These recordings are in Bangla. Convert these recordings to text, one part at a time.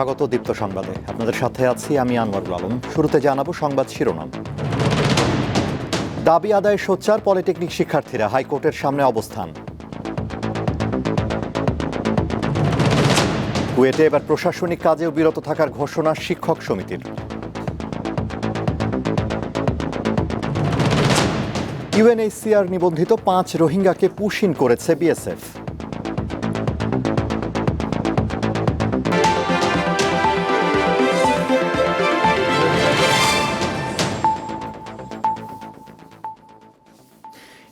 স্বাগত দীপ্ত সংবাদে। আপনাদের সাথে আছি আমি আনোয়ারুল আলম। শুরুতে জানাব সংবাদ শিরোনাম। দাবি আদায় সোচ্চার পলিটেকনিক শিক্ষার্থীরা হাইকোর্টের সামনে অবস্থান। কুয়েটে এবার প্রশাসনিক কাজেও বিরত থাকার ঘোষণা শিক্ষক সমিতির। ইউএনএইচসিআর নিবন্ধিত পাঁচ রোহিঙ্গাকে পুশিন করেছে বিএসএফ।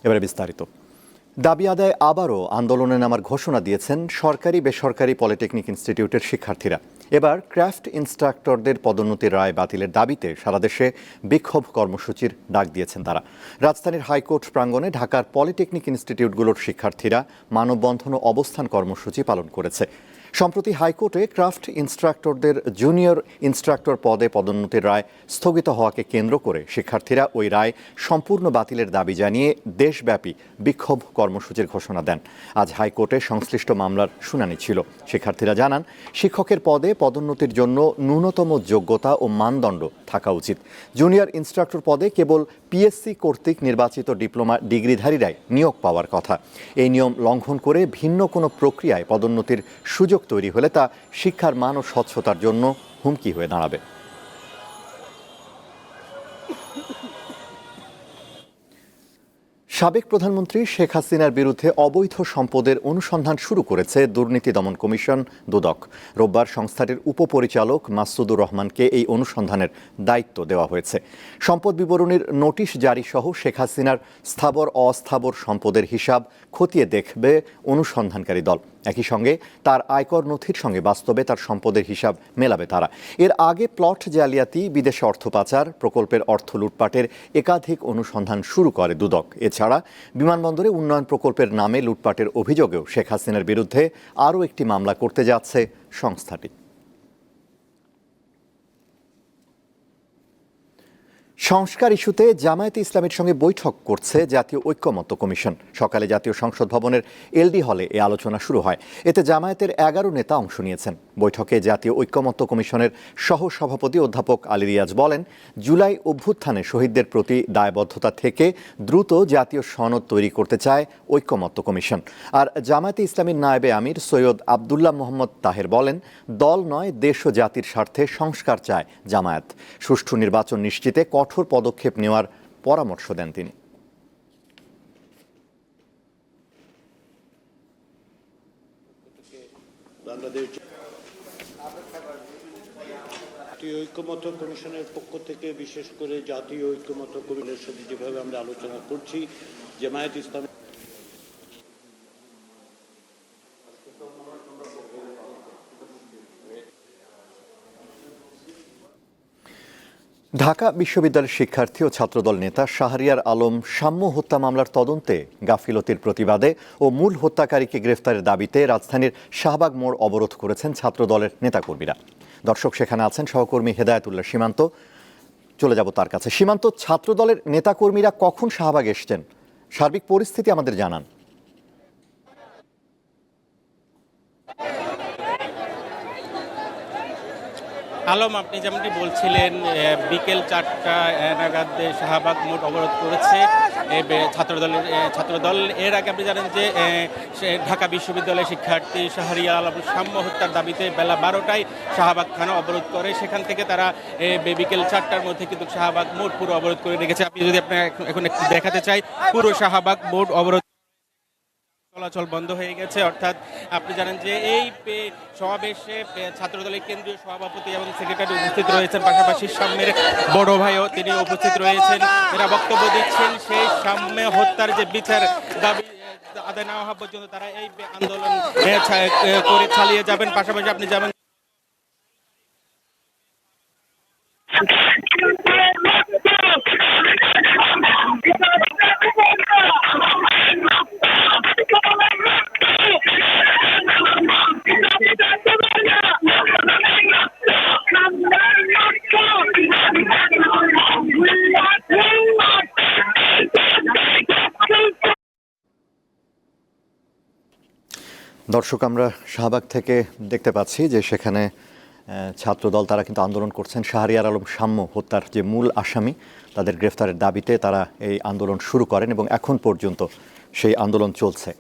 এবারে বিস্তারিত। দাবি আদায় আবারও আন্দোলনে নামার ঘোষণা দিয়েছেন সরকারি, বেসরকারি পলিটেকনিক ইনস্টিটিউটের শিক্ষার্থীরা। এবার ক্রাফট ইনস্ট্রাক্টরদের পদোন্নতির রায় বাতিলের দাবিতে সারা দেশে বিক্ষোভ কর্মসূচির ডাক দিয়েছেন তারা। রাজধানীর হাইকোর্ট প্রাঙ্গণে ঢাকার পলিটেকনিক ইনস্টিটিউটগুলোর শিক্ষার্থীরা মানববন্ধন ও অবস্থান কর্মসূচি পালন করেছে। সম্প্রতি হাইকোর্টে ক্রাফট ইনস্ট্রাক্টরদের জুনিয়র ইনস্ট্রাক্টর পদে পদোন্নতির রায় স্থগিত হওয়াকে কেন্দ্র করে শিক্ষার্থীরা ওই রায় সম্পূর্ণ বাতিলের দাবি জানিয়ে দেশব্যাপী বিক্ষোভ কর্মসূচির ঘোষণা দেন। আজ হাইকোর্টে সংশ্লিষ্ট মামলার শুনানি ছিল। শিক্ষার্থীরা জানান, শিক্ষকের পদে পদোন্নতির জন্য ন্যূনতম যোগ্যতা ও মানদণ্ড থাকা উচিত। জুনিয়র ইনস্ট্রাক্টর পদে কেবল পিএসসি কর্তৃক নির্বাচিত ডিপ্লোমা ডিগ্রিধারীরাই নিয়োগ পাওয়ার কথা। এই নিয়ম লঙ্ঘন করে ভিন্ন কোনো প্রক্রিয়ায় পদোন্নতির সুযোগ তৈরি হলে তা শিক্ষার মান ও স্বচ্ছতার জন্য হুমকি হয়ে দাঁড়াবে। সাবেক প্রধানমন্ত্রী শেখ হাসিনার বিরুদ্ধে অবৈধ সম্পদের অনুসন্ধান শুরু করেছে দুর্নীতি দমন কমিশন, দুদক। রোববার সংস্থাটির উপপরিচালক মাসুদুর রহমানকে এই অনুসন্ধানের দায়িত্ব দেওয়া হয়েছে। সম্পদ বিবরণীর নোটিশ জারি সহ শেখ হাসিনার স্থাবর অস্থাবর সম্পদের হিসাব খতিয়ে দেখবে অনুসন্ধানকারী দল। একই সঙ্গে তার আয়কর নথির সঙ্গে বাস্তবে তার সম্পদের হিসাব মেলাবে তারা। এর আগে প্লট জালিয়াতি, বিদেশে অর্থ পাচার প্রকল্পের অর্থ লুটপাটের একাধিক অনুসন্ধান শুরু করে দুদক। এছাড়া বিমানবন্দরে উন্নয়ন প্রকল্পের নামে লুটপাটের অভিযোগেও শেখ হাসিনার বিরুদ্ধে আরও একটি মামলা করতে যাচ্ছে সংস্থাটি। সংস্কার ইস্যুতে জামায়াতে ইসলামের সঙ্গে বৈঠক করছে জাতীয় ঐক্যমত্য কমিশন। সকালে জাতীয় সংসদ ভবনের এলডি হলে এ আলোচনা শুরু হয়। এতে জামায়াতের এগারো নেতা অংশ নিয়েছেন। বৈঠকে জাতীয় ঐক্যমত্য কমিশনের সহ সভাপতি অধ্যাপক আলী রিয়াজ বলেন, জুলাই অভ্যুত্থানে শহীদদের প্রতি দায়বদ্ধতা থেকে দ্রুত জাতীয় সনদ তৈরি করতে চায় ঐক্যমত্য কমিশন। আর জামায়াতে ইসলামীর নায়েবে আমির সৈয়দ আবদুল্লাহ মোহাম্মদ তাহের বলেন, দল নয়, দেশ ও জাতির স্বার্থে সংস্কার চায় জামায়াত। সুষ্ঠু নির্বাচন নিশ্চিতে কঠোর পদক্ষেপ নেওয়ার পরামর্শ দেন তিনি। জাতীয় ঐক্যমত কমিশনের পক্ষ থেকে বিশেষ করে জাতীয় ঐক্যমত কমিশনের সাথে যেভাবে আমরা আলোচনা করছি, জামায়াত ইসলাম ঢাকা বিশ্ববিদ্যালয়ের শিক্ষার্থী ও ছাত্রদল নেতা শাহরিয়ার আলম সাম্য হত্যা মামলার তদন্তে গাফিলতির প্রতিবাদে ও মূল হত্যাকারীকে গ্রেফতারের দাবিতে রাজধানীর শাহবাগ মোড় অবরোধ করেছেন ছাত্রদলের নেতাকর্মীরা। দর্শক সেখানে আছেন সহকর্মী হেদায়তুল্লাহ সীমান্ত। চলে যাব তার কাছে। সীমান্ত ছাত্রদলের নেতাকর্মীরা কখন শাহবাগ এসছেন? সার্বিক পরিস্থিতি আমাদের জানান। আলম, আপনি যেমনটি বলছিলেন বিকেল চারটা নাগাদ শাহবাগ মোট অবরোধ করেছে। ছাত্রদলের ছাত্রদল। এর আগে আপনি জানেন যে ঢাকা বিশ্ববিদ্যালয়ের শিক্ষার্থী শাহরিয়া আলম সাম্য হত্যার দাবিতে বেলা বারোটায় শাহবাগ থানা অবরোধ করে। সেখান থেকে তারা বিকেল চারটার মধ্যে কিন্তু শাহবাগ মোট পুরো অবরোধ করে রেখেছে। আপনি যদি আপনার এখন একটু দেখাতে চাই, পুরো শাহবাগ মোট অবরোধ চলাচল বন্ধ হয়ে গেছে। অর্থাৎ আপনি জানেন যে এই সমাবেশে ছাত্রদলের কেন্দ্রীয় সভাপতি এবং সেক্রেটারি উপস্থিত রয়েছেন। পাশাপাশি সামনের বড় ভাইও তিনি উপস্থিত রয়েছেন। এরা বক্তব্য দিচ্ছেন, সেই সাম্য হত্যার যে বিচার দাবি আদায় না হওয়া পর্যন্ত তারা এই আন্দোলন করে চালিয়ে যাবেন। পাশাপাশি আপনি যাবেন দর্শক, আমরা শাহবাগ থেকে দেখতে পাচ্ছি যে সেখানে ছাত্রদল তারা কিন্তু আন্দোলন করছেন। শাহরিয়ার আলম সাম্য হত্যার যে মূল আসামি, তাদের গ্রেফতারের দাবিতে তারা এই আন্দোলন শুরু করেন এবং এখন পর্যন্ত সেই আন্দোলন চলছে।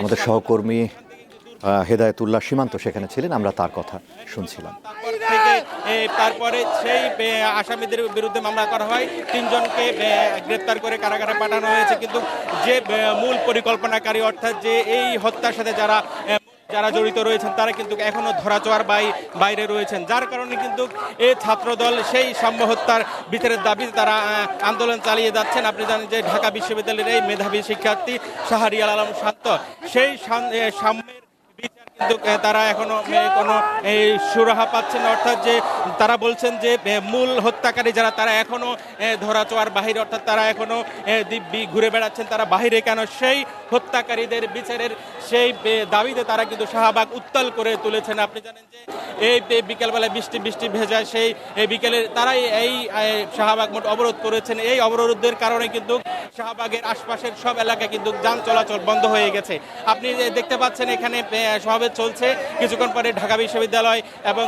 আমাদের সহকর্মী হেদায়তুল্লাহ সীমান্ত সেখানে ছিলেন, আমরা তার কথা শুনছিলাম। তারপরে সেই আসামিদের বিরুদ্ধে মামলা করা হয়। তিনজনকে গ্রেপ্তার করে কারাগারে পাঠানো হয়েছে। কিন্তু যে মূল পরিকল্পনাকারী, অর্থাৎ যে, এই হত্যার সাথে যারা যারা জড়িত রয়েছেন, তারা কিন্তু এখনও ধরাচোয়ার বাই, বাইরে রয়েছেন। যার কারণে কিন্তু এই ছাত্রদল সেই সাম্য হত্যার বিচারের দাবিতে তারা আন্দোলন চালিয়ে যাচ্ছেন। আপনি জানেন যে ঢাকা বিশ্ববিদ্যালয়ের এই মেধাবী শিক্ষার্থী শাহরিয়াল আলম শান্ত। সেই সাম- সাম্যের কিন্তু তারা এখনও কোনো এই সুরাহা পাচ্ছেন অর্থাৎ যে তারা বলছেন যে মূল হত্যাকারী যারা তারা এখনও এ, ধরাছোঁয়ার বাহিরে অর্থাৎ তারা এখনও দিব্যি ঘুরে বেড়াচ্ছেন। তারা বাহিরে কেন? সেই হত্যাকারীদের বিচারের সেই দাবিতে তারা কিন্তু শাহবাগ উত্তাল করে তুলেছেন। আপনি জানেন যে এই বিকেলবেলায় বৃষ্টি বৃষ্টি ভেজা সেই এই বিকেলে তারাই এই শাহবাগ মোট অবরোধ করেছেন। এই অবরোধের কারণে কিন্তু শাহবাগের আশপাশের সব এলাকায় কিন্তু যান চলাচল বন্ধ হয়ে গেছে। আপনি দেখতে পাচ্ছেন এখানে সমাবেশ চলছে। কিছুক্ষণ পরে ঢাকা বিশ্ববিদ্যালয় এবং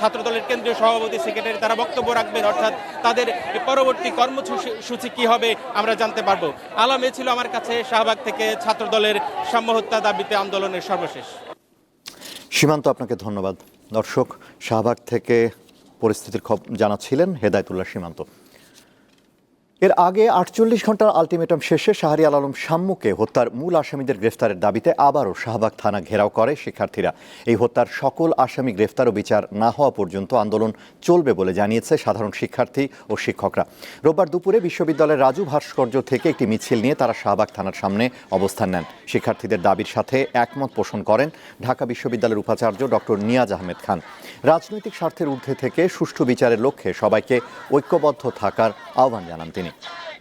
ছাত্রদলের কেন্দ্রীয় সভাপতি, সেক্রেটারি, তারা বক্তব্য রাখবেন। অর্থাৎ তাদের পরবর্তী কর্মসূচি কি হবে, আমরা জানতে পারব। আলম এ ছিল আমার কাছে শাহবাগ থেকে ছাত্রদলের সাম্য হত্যা দাবিতে আন্দোলনের সর্বশেষ। সীমান্ত, আপনাকে ধন্যবাদ। দর্শক, শাহবাগ থেকে পরিস্থিতির খবর জানাচ্ছিলেন হেদায়তুল্লাহ সীমান্ত। এর আগে আটচল্লিশ ঘণ্টার আলটিমেটাম শেষে শাহরিয়াল আলম সাম্যকে হত্যার মূল আসামিদের গ্রেফতারের দাবিতে আবারও শাহবাগ থানা ঘেরাও করে শিক্ষার্থীরা। এই হত্যার সকল আসামি গ্রেফতার ও বিচার না হওয়া পর্যন্ত আন্দোলন চলবে বলে জানিয়েছে সাধারণ শিক্ষার্থী ও শিক্ষকরা। রোববার দুপুরে বিশ্ববিদ্যালয়ের রাজু ভাস্কর্য থেকে একটি মিছিল নিয়ে তারা শাহবাগ থানার সামনে অবস্থান নেন। শিক্ষার্থীদের দাবির সাথে একমত পোষণ করেন ঢাকা বিশ্ববিদ্যালয়ের উপাচার্য ডক্টর নিয়াজ আহমেদ খান। রাজনৈতিক স্বার্থের ঊর্ধ্বে থেকে সুষ্ঠু বিচারের লক্ষ্যে সবাইকে ঐক্যবদ্ধ থাকার আহ্বান জানান তিনি। minutes.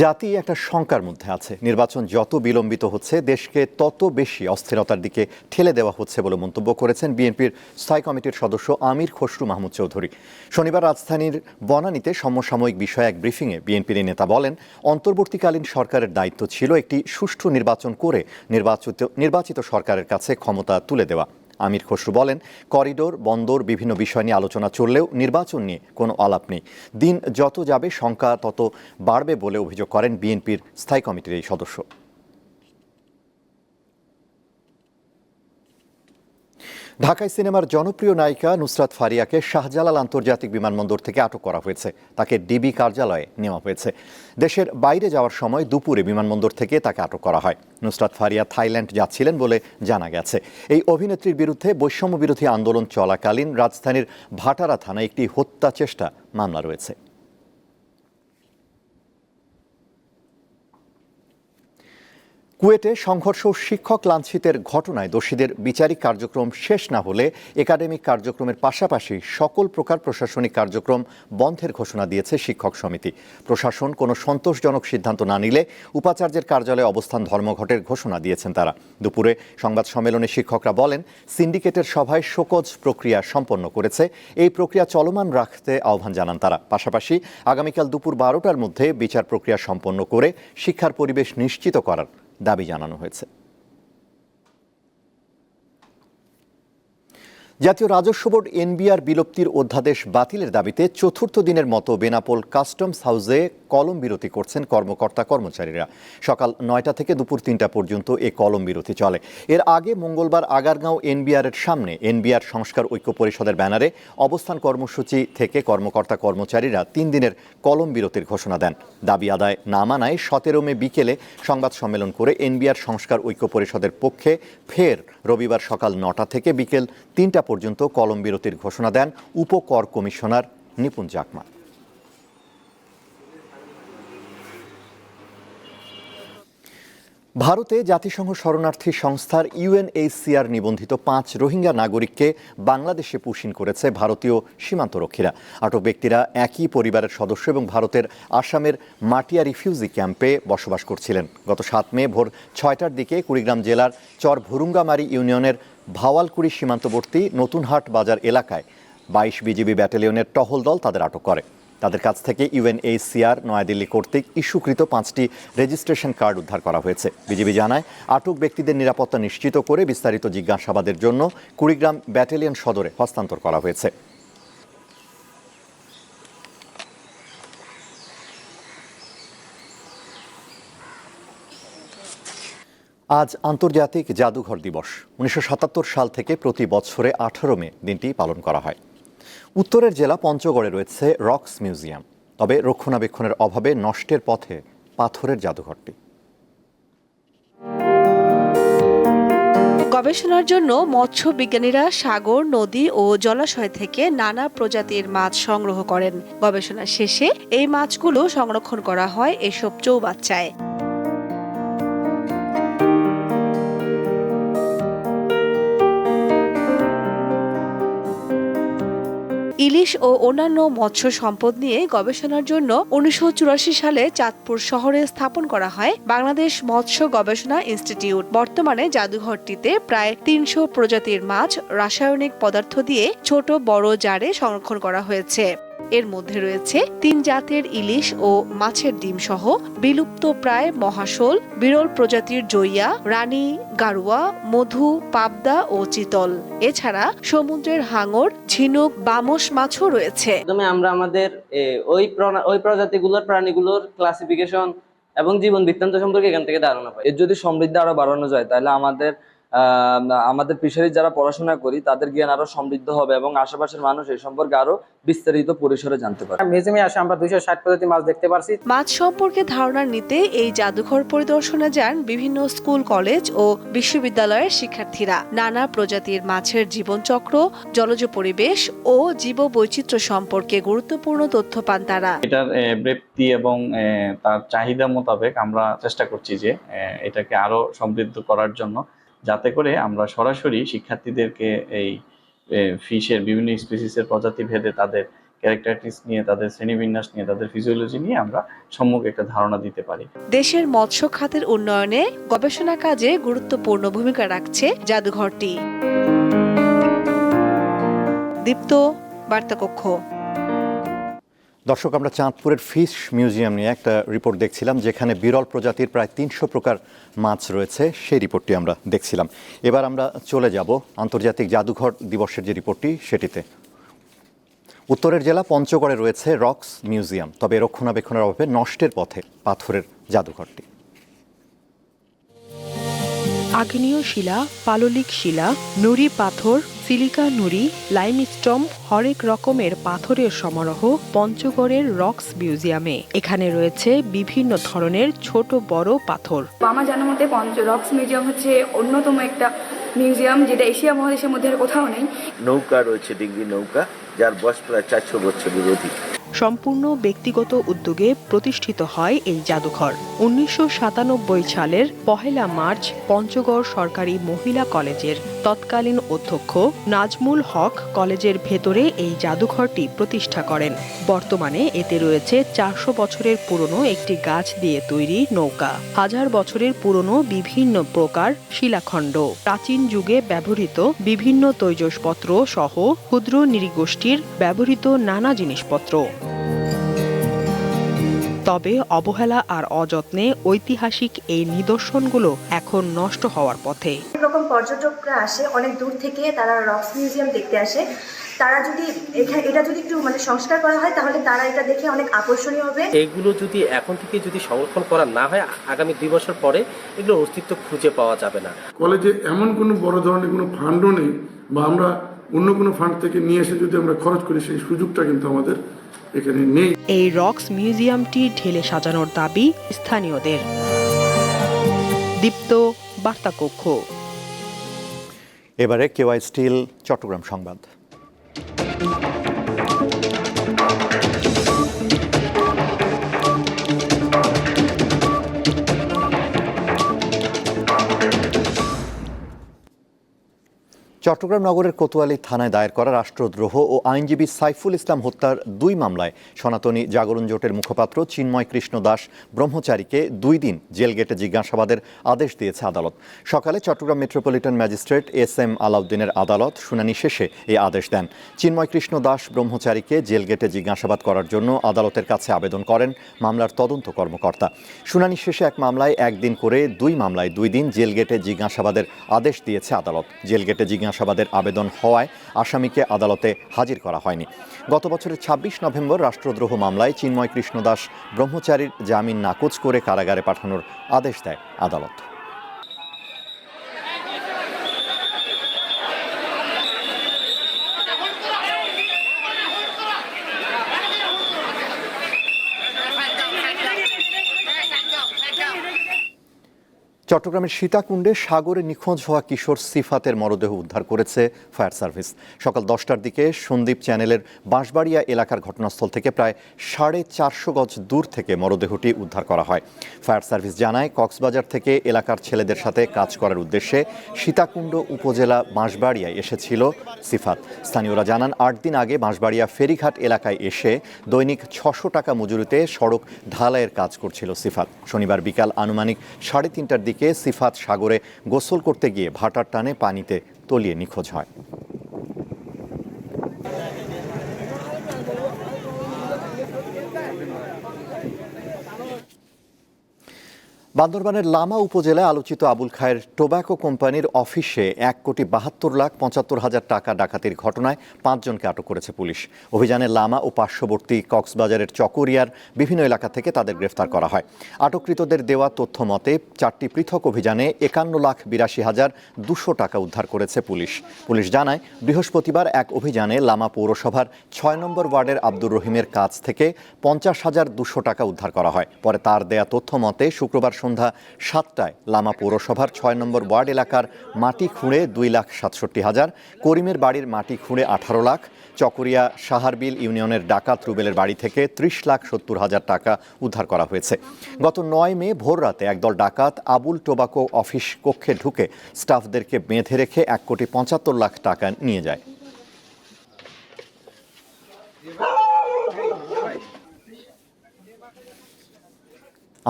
জাতি একটা শঙ্কার মধ্যে আছে। নির্বাচন যত বিলম্বিত হচ্ছে, দেশকে তত বেশি অস্থিরতার দিকে ঠেলে দেওয়া হচ্ছে বলে মন্তব্য করেছেন বিএনপির স্থায়ী কমিটির সদস্য আমির খসরু মাহমুদ চৌধুরী। শনিবার রাজধানীর বনানীতে সমসাময়িক বিষয়ে এক ব্রিফিংয়ে বিএনপির নেতা বলেন, অন্তর্বর্তীকালীন সরকারের দায়িত্ব ছিল একটি সুষ্ঠু নির্বাচন করে নির্বাচিত নির্বাচিত সরকারের কাছে ক্ষমতা তুলে দেওয়া। আমির খসরু বলেন, করিডোর, বন্দর, বিভিন্ন বিষয় নিয়ে আলোচনা চললেও নির্বাচন নিয়ে কোনো আলাপ নেই। দিন যত যাবে, সংখ্যা তত বাড়বে বলে অভিযোগ করেন বিএনপির স্থায়ী কমিটির এই সদস্য। ঢাকায় সিনেমার জনপ্রিয় নায়িকা নুসরাত ফারিয়াকে শাহজালাল আন্তর্জাতিক বিমানবন্দর থেকে আটক করা হয়েছে। তাকে ডিবি কার্যালয়ে নেওয়া হয়েছে। দেশের বাইরে যাওয়ার সময় দুপুরে বিমানবন্দর থেকে তাকে আটক করা হয়। নুসরাত ফারিয়া থাইল্যান্ড যাচ্ছিলেন বলে জানা গেছে। এই অভিনেত্রীর বিরুদ্ধে বৈষম্য বিরোধী আন্দোলন চলাকালীন রাজধানীর ভাটারা থানায় একটি হত্যা চেষ্টা মামলা রয়েছে। কুয়েটে সংঘর্ষ শিক্ষক লাঞ্ছিতের ঘটনায় দোষীদের বিচারিক কার্যক্রম শেষ না হলে একাডেমিক কার্যক্রমের পাশাপাশি সকল প্রকার প্রশাসনিক কার্যক্রম বন্ধের ঘোষণা দিয়েছে শিক্ষক সমিতি। প্রশাসন কোনো সন্তোষজনক সিদ্ধান্ত না নিলে উপাচার্যের কার্যালয়ে অবস্থান ধর্মঘটের ঘোষণা দিয়েছেন তারা। দুপুরে সংবাদ সম্মেলনে শিক্ষকরা বলেন, সিন্ডিকেটের সভায় শোকজ প্রক্রিয়া সম্পন্ন করেছে। এই প্রক্রিয়া চলমান রাখতে আহ্বান জানান তারা। পাশাপাশি আগামীকাল দুপুর বারোটার মধ্যে বিচার প্রক্রিয়া সম্পন্ন করে শিক্ষার পরিবেশ নিশ্চিত করার দাবি জানানো হয়েছে। জাতীয় রাজস্ব বোর্ড এনবিআর বিলুপ্তির অধ্যাদেশ বাতিলের দাবিতে চতুর্থ দিনের মতো বেনাপোল কাস্টমস হাউসে কলম বিরতি করছেন কর্মকর্তা কর্মচারীরা। সকাল নয়টা থেকে দুপুর তিনটা পর্যন্ত এ কলম বিরতি চলে। এর আগে মঙ্গলবার আগারগাঁও এনবিআর এর সামনে এনবিআর সংস্কার ঐক্য পরিষদের ব্যানারে অবস্থান কর্মসূচি থেকে কর্মকর্তা কর্মচারীরা তিন দিনের কলম বিরতির ঘোষণা দেন। দাবি আদায় না মানায় সতেরো মে বিকেলে সংবাদ সম্মেলন করে এনবিআর সংস্কার ঐক্য পরিষদের পক্ষে ফের রবিবার সকাল নটা থেকে বিকেল তিনটা পর্যন্ত কলম বিরতির ঘোষণা দেন উপকর কমিশনার নিপুণ চাকমা ভারতে জাতিসংঘ শরণার্থী সংস্থার ইউএনএইচসিআর নিবন্ধিত পাঁচ রোহিঙ্গা নাগরিককে বাংলাদেশে পুশিন করেছে ভারতীয় সীমান্তরক্ষীরা। আটক ব্যক্তিরা একই পরিবারের সদস্য এবং ভারতের আসামের মাটিয়া রিফিউজি ক্যাম্পে বসবাস করছিলেন। গত সাত মে ভোর ছয়টার দিকে কুড়িগ্রাম জেলার চর ভুরুঙ্গামারি ইউনিয়নের ভাওয়ালকুড়ি সীমান্তবর্তী নতুনহাট বাজার এলাকায় বাইশ বিজিবি ব্যাটালিয়নের টহল দল তাদের আটক করে। তাদের কাছ থেকে ইউএনএইচসিআর নয়াদিল্লি কর্তৃক ইস্যুকৃত পাঁচটি রেজিস্ট্রেশন কার্ড উদ্ধার করা হয়েছে। বিজিবি জানায়, আটক ব্যক্তিদের নিরাপত্তা নিশ্চিত করে বিস্তারিত জিজ্ঞাসাবাদের জন্য কুড়িগ্রাম ব্যাটালিয়ন সদরে হস্তান্তর করা হয়েছে। আজ আন্তর্জাতিক জাদুঘর দিবস। উনিশশো সাতাত্তর সাল থেকে প্রতি বছরে আঠারো মে দিনটি পালন করা হয়। উত্তরের জেলা পঞ্চগড়ে রয়েছে রক্স মিউজিয়াম। তবে রক্ষণাবেক্ষণের অভাবে নষ্টের পথে পাথরের জাদুঘরটি। গবেষণার জন্য মৎস্য বিজ্ঞানীরা সাগর, নদী ও জলাশয় থেকে নানা প্রজাতির মাছ সংগ্রহ করেন। গবেষণা শেষে এই মাছগুলো সংরক্ষণ করা হয় এসব চৌবাচ্চায়। ইলিশ ও অন্যান্য মৎস্য সম্পদ নিয়ে গবেষণার জন্য উনিশশো চুরাশি সালে চাঁদপুর শহরে স্থাপন করা হয় বাংলাদেশ মৎস্য গবেষণা ইনস্টিটিউট। বর্তমানে জাদুঘরটিতে প্রায় তিনশো প্রজাতির মাছ, রাসায়নিক পদার্থ দিয়ে ছোট বড় জারে সংরক্ষণ করা হয়েছে। এর মধ্যে রয়েছে তিন জাতের ইলিশ ও মাছের ডিম সহ বিলুপ্ত প্রায় মহাশোল, বিরল প্রজাতির জইয়া, রানী, গারুয়া, মধু, পাবদা ও চিতল। এছাড়া সমুদ্রের হাঙর, ঝিনুক, বামস মাছও রয়েছে। আমরা আমাদের ওই ওই প্রজাতিগুলোর প্রাণীগুলোর ক্লাসিফিকেশন এবং জীবন বৃত্তান্ত সম্পর্কে এখান থেকে ধারণা পাই। এর যদি সমৃদ্ধি আরও বাড়ানো যায়, তাহলে আমাদের আমাদের ফিশারি যারা পড়াশোনা করি তাদের জ্ঞান আরও সমৃদ্ধ হবে এবং আশেপাশের মানুষ এই সম্পর্কে আরও বিস্তারিত পরিসরে জানতে পারে মিউজিয়ামে আসে আমরা দুইশো ষাট প্রজাতি মাছ দেখতে পারছি। মাছ সম্পর্কে ধারণা নিতে এই জাদুঘর পরিদর্শনে যান বিভিন্ন স্কুল কলেজ ও বিশ্ববিদ্যালয়ের শিক্ষার্থীরা। নানা প্রজাতির মাছের জীবনচক্র জলজ পরিবেশ ও জীব বৈচিত্র্য সম্পর্কে গুরুত্বপূর্ণ তথ্য পান তারা। এটার আহ, ব্যাপ্তি এবং আহ, তার চাহিদা মোতাবেক আমরা চেষ্টা করছি যে আহ, এটাকে আরও সমৃদ্ধ করার জন্য। যাতে করে আমরা সরাসরি শিক্ষার্থীদেরকে এই ফিশের বিভিন্ন স্পিসিসের প্রজাতি ভেদে তাদের ক্যারেক্টারিস্টিক্স নিয়ে, তাদের শ্রেণীবিন্যাস নিয়ে, তাদের ফিজিওলজি নিয়ে আমরা সম্মুখ একটা ধারণা দিতে পারি। দেশের মৎস্য খাতের উন্নয়নে গবেষণা কাজে গুরুত্বপূর্ণ ভূমিকা রাখছে জাদুঘরটি। দীপ্ত, বার্তাকক্ষ। দর্শক, আমরা চাঁদপুরের ফিশ মিউজিয়াম নিয়ে একটা রিপোর্ট দেখছিলাম, যেখানে বিরল প্রজাতির প্রায় তিনশো প্রকার মাছ রয়েছে। সেই রিপোর্টটি আমরা দেখছিলাম। এবার আমরা চলে যাব আন্তর্জাতিক জাদুঘর দিবসের যে রিপোর্টটি, সেটিতে। উত্তরের জেলা পঞ্চগড়ে রয়েছে রক্স মিউজিয়াম, তবে রক্ষণাবেক্ষণের অভাবে নষ্টের পথে পাথরের জাদুঘরটি। আগ্নেয় শিলা, পাললিক শিলা, নুড়ি পাথর সিলিকা নুড়ি স্টম হরেক রকমের পাথরের সমারোহ পঞ্চগড়ের রক্স মিউজিয়ামে। এখানে রয়েছে বিভিন্ন ধরনের ছোট বড় পাথর। আমার জানার মতে পঞ্চ রক্স মিউজিয়াম হচ্ছে অন্যতম একটা মিউজিয়াম যেটা এশিয়া মহাদেশের মধ্যে কোথাও নেই। নৌকা রয়েছে ডিগ্রি নৌকা যার বয়স প্রায় চারশো বছরের অধিক। সম্পূর্ণ ব্যক্তিগত উদ্যোগে প্রতিষ্ঠিত হয় এই জাদুঘর। উনিশশো সাতানব্বই সালের পহেলা মার্চ পঞ্চগড় সরকারি মহিলা কলেজের তৎকালীন অধ্যক্ষ নাজমুল হক কলেজের ভেতরে এই জাদুঘরটি প্রতিষ্ঠা করেন। বর্তমানে এতে রয়েছে চারশো বছরের পুরনো একটি গাছ দিয়ে তৈরি নৌকা, হাজার বছরের পুরনো বিভিন্ন প্রকার শিলাখণ্ড, প্রাচীন যুগে ব্যবহৃত বিভিন্ন তৈজসপত্র সহ ক্ষুদ্র নৃগোষ্ঠীর ব্যবহৃত নানা জিনিসপত্র। তবে অবহেলা আর অযত্নে ঐতিহাসিক এই নিদর্শনগুলো এখন নষ্ট হওয়ার পথে। রকম পর্যটকরা আসে অনেক দূর থেকে তারা রক্স মিউজিয়াম দেখতে আসে। তারা যদি এটা যদি একটু মানে সংস্কার করা হয় তাহলে তারা এটা দেখে অনেক আকর্ষণীয় হবে। এগুলো যদি এখন থেকে যদি সংরক্ষণ করা না হয় আগামী দুই বছর পরে এগুলোর অস্তিত্ব খুঁজে পাওয়া যাবে না। কলেজে এমন কোনো বড় ধরনের কোনো ফান্ডও নেই বা আমরা অন্য কোনো ফান্ড থেকে নিয়ে এসে যদি আমরা খরচ করি সেই সুযোগটা কিন্তু আমাদের এখানে নেই। এই রক্স মিউজিয়ামটি ঢেলে সাজানোর দাবি স্থানীয়দের। দীপ্ত বার্তা কক্ষ এবারে কেওয়াই স্টিল চট্টগ্রাম সংবাদ। চট্টগ্রাম নগরের কোতোয়ালি থানায় দায়ের করা রাষ্ট্রদ্রোহ ও আইনজীবী সাইফুল ইসলাম হত্যার দুই মামলায় সনাতনী জাগরণ জোটের মুখপাত্র চিন্ময় কৃষ্ণ দাস ব্রহ্মচারীকে দুই দিন জেল গেটে জিজ্ঞাসাবাদের আদেশ দিয়েছে আদালত। সকালে Chattogram metropolitan magistrate S M আলাউদ্দিনের আদালত শুনানি শেষে এই আদেশ দেন। চিন্ময় কৃষ্ণ দাস ব্রহ্মচারীকে জেল গেটে জিজ্ঞাসাবাদ করার জন্য আদালতের কাছে আবেদন করেন মামলার তদন্ত কর্মকর্তা। শুনানি শেষে এক মামলায় একদিন করে দুই মামলায় দুই দিন জেল গেটে জিজ্ঞাসাবাদের আদেশ দিয়েছে আদালত। জেল গেটে জিজ্ঞাসাবাদের আবেদন হওয়ায় আসামিকে আদালতে হাজির করা হয়নি। গত বছরের ছাব্বিশ নভেম্বর রাষ্ট্রদ্রোহ মামলায় চিন্ময় কৃষ্ণদাস ব্রহ্মচারীর জামিন নাকচ করে কারাগারে পাঠানোর আদেশ দেয় আদালত। চট্টগ্রামের সীতাকুণ্ডে সাগরে নিখোঁজ হওয়া কিশোর সিফাতের মরদেহ উদ্ধার করেছে ফায়ার সার্ভিস। সকাল দশটার দিকে সন্দ্বীপ চ্যানেলের বাঁশবাড়িয়া এলাকার ঘটনাস্থল থেকে প্রায় সাড়ে চারশো গজ দূর থেকে মরদেহটি উদ্ধার করা হয়। ফায়ার সার্ভিস জানায়, কক্সবাজার থেকে এলাকার ছেলেদের সাথে কাজ করার উদ্দেশ্যে সীতাকুণ্ড উপজেলা বাঁশবাড়িয়ায় এসেছিল সিফাত। স্থানীয়রা জানান, আট দিন আগে বাঁশবাড়িয়া ফেরিঘাট এলাকায় এসে দৈনিক ছশো টাকা মজুরিতে সড়ক ঢালাইয়ের কাজ করছিল সিফাত। শনিবার বিকাল আনুমানিক সাড়ে তিনটার দিকে সিফাত সাগরে গোসল করতে গিয়ে ভাটার টানে পানিতে তলিয়ে নিখোঁজ হয়। বান্দরবানের লামা উপজেলায় আলোচিত আবুল খায়ের টোব্যাকো কোম্পানির অফিসে এক কোটি বাহাত্তর লাখ পঁচাত্তর হাজার টাকা ডাকাতির ঘটনায় পাঁচজনকে আটক করেছে পুলিশ। অভিযানে লামা ও পার্শ্ববর্তী কক্সবাজারের চকরিয়ার বিভিন্ন এলাকা থেকে তাদের গ্রেফতার করা হয়। আটককৃতদের দেওয়া তথ্য মতে, চারটি পৃথক অভিযানে একান্ন লাখ বিরাশি হাজার দুশো টাকা উদ্ধার করেছে পুলিশ। পুলিশ জানায়, বৃহস্পতিবার এক অভিযানে লামা পৌরসভার ছয় নম্বর ওয়ার্ডের আব্দুর রহিমের কাছ থেকে পঞ্চাশ হাজার দুশো টাকা উদ্ধার করা হয়। পরে তার দেয়া তথ্য মতে, শুক্রবার সন্ধ্যা সাতটায় লামা পৌরসভার ছয় নম্বর ওয়ার্ড এলাকার মাটি খুঁড়ে দুই লাখ সাতষট্টি হাজার, করিমের বাড়ির মাটি খুঁড়ে আঠারো লাখ, চকরিয়া সাহারবিল ইউনিয়নের ডাকাত রুবেলের বাড়ি থেকে ত্রিশ লাখ সত্তর হাজার টাকা উদ্ধার করা হয়েছে। গত নয় মে ভোর রাতে একদল ডাকাত আবুল টোবাকো অফিস কক্ষে ঢুকে স্টাফদেরকে বেঁধে রেখে এক কোটি পঁচাত্তর লাখ টাকা নিয়ে যায়।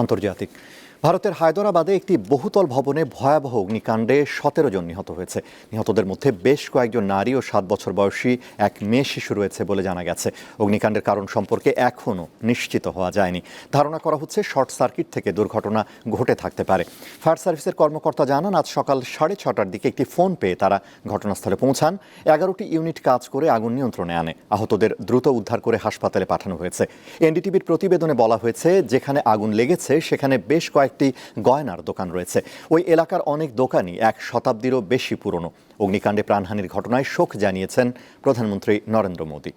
আন্তর্জাতিক ভারতের হায়দরাবাদে একটি বহুতল ভবনে ভয়াবহ অগ্নিকাণ্ডে সতেরো জন নিহত হয়েছে। নিহতদের মধ্যে বেশ কয়েকজন নারী ও সাত বছর বয়সী এক মেয়ে শিশু রয়েছে বলে জানা গেছে। অগ্নিকাণ্ডের কারণ সম্পর্কে এখনও নিশ্চিত হওয়া যায়নি। ধারণা করা হচ্ছে শর্ট সার্কিট থেকে দুর্ঘটনা ঘটে থাকতে পারে। ফায়ার সার্ভিসের কর্মকর্তা জানান, আজ সকাল সাড়ে ছটার দিকে একটি ফোন পেয়ে তারা ঘটনাস্থলে পৌঁছান। এগারোটি ইউনিট কাজ করে আগুন নিয়ন্ত্রণে আনে। আহতদের দ্রুত উদ্ধার করে হাসপাতালে পাঠানো হয়েছে। এনডিটিভির প্রতিবেদনে বলা হয়েছে, যেখানে আগুন লেগেছে, সেখানে বেশ কয়েকটি গয়নার দোকান রয়েছে। ওই এলাকার অনেক দোকানই এক শতাব্দীরও বেশি পুরনো। অগ্নিকাণ্ডে প্রাণহানির ঘটনায় শোক জানিয়েছেন প্রধানমন্ত্রী নরেন্দ্র মোদী।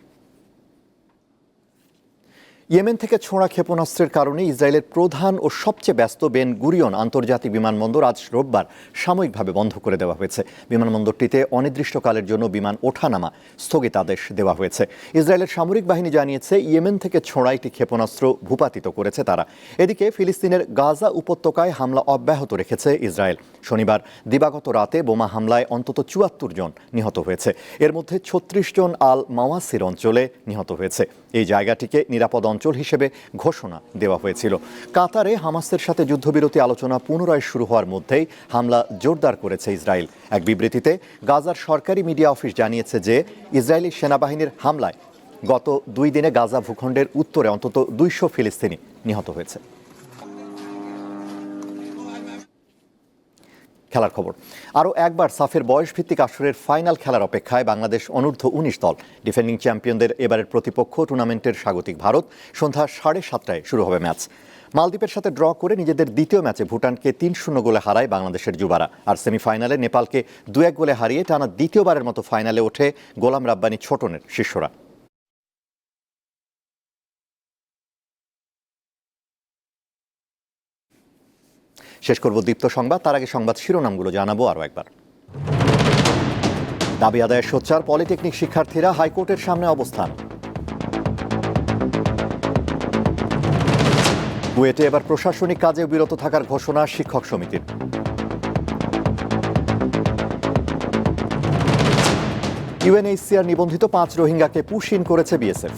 ইয়েমেন থেকে ছোঁড়া ক্ষেপণাস্ত্রের কারণে ইসরায়েলের প্রধান ও সবচেয়ে ব্যস্ত বেন গুরিয়ন আন্তর্জাতিক বিমানবন্দর আজ রোববার সাময়িকভাবে বন্ধ করে দেওয়া হয়েছে। বিমানবন্দরটিতে অনির্দিষ্টকালের জন্য বিমান ওঠানামা স্থগিতাদেশ দেওয়া হয়েছে। ইসরায়েলের সামরিক বাহিনী জানিয়েছে, ইয়েমেন থেকে ছোঁড়া একটি ক্ষেপণাস্ত্র ভূপাতিত করেছে তারা। এদিকে ফিলিস্তিনের গাজা উপত্যকায় হামলা অব্যাহত রেখেছে ইসরায়েল। শনিবার দিবাগত রাতে বোমা হামলায় অন্তত চুয়াত্তর জন নিহত হয়েছে। এর মধ্যে ছত্রিশ জন আল মাওয়াসির অঞ্চলে নিহত হয়েছে। এই জায়গাটিকে নিরাপদ অঞ্চল হিসেবে ঘোষণা দেওয়া হয়েছিল। কাতারে হামাসের সাথে যুদ্ধবিরতি আলোচনা পুনরায় শুরু হওয়ার মধ্যেই হামলা জোরদার করেছে ইসরায়েল। এক বিবৃতিতে গাজার সরকারি মিডিয়া অফিস জানিয়েছে যে, ইসরায়েলি সেনাবাহিনীর হামলায় গত দুই দিনে গাজা ভূখণ্ডের উত্তরে অন্তত দুইশো ফিলিস্তিনি নিহত হয়েছে। খেলার খবর। আরও একবার সাফের বয়সভিত্তিক আসরের ফাইনাল খেলার অপেক্ষায় বাংলাদেশ অনূর্ধ্ব উনিশ দল। ডিফেন্ডিং চ্যাম্পিয়নদের এবারের প্রতিপক্ষ টুর্নামেন্টের স্বাগতিক ভারত। সন্ধ্যা সাড়ে সাতটায় শুরু হবে ম্যাচ। মালদ্বীপের সাথে ড্র করে নিজেদের দ্বিতীয় ম্যাচে ভুটানকে তিন শূন্য গোলে হারায় বাংলাদেশের যুবারা। আর সেমিফাইনালে নেপালকে দু এক গোলে হারিয়ে টানা দ্বিতীয়বারের মতো ফাইনালে ওঠে গোলাম রাব্বানি ছোটনের শিষ্যরা। শেষ করব দীপ্ত সংবাদ। তার আগে সংবাদ শিরোনামগুলো জানাব আরও একবার। দাবি আদায়ের সোচ্চার পলিটেকনিক শিক্ষার্থীরা হাইকোর্টের সামনে অবস্থান। বুয়েটে এবার প্রশাসনিক কাজে বিরত থাকার ঘোষণা শিক্ষক সমিতির। ইউএনএইচসিআর নিবন্ধিত পাঁচ রোহিঙ্গাকে পুশ ইন করেছে বিএসএফ।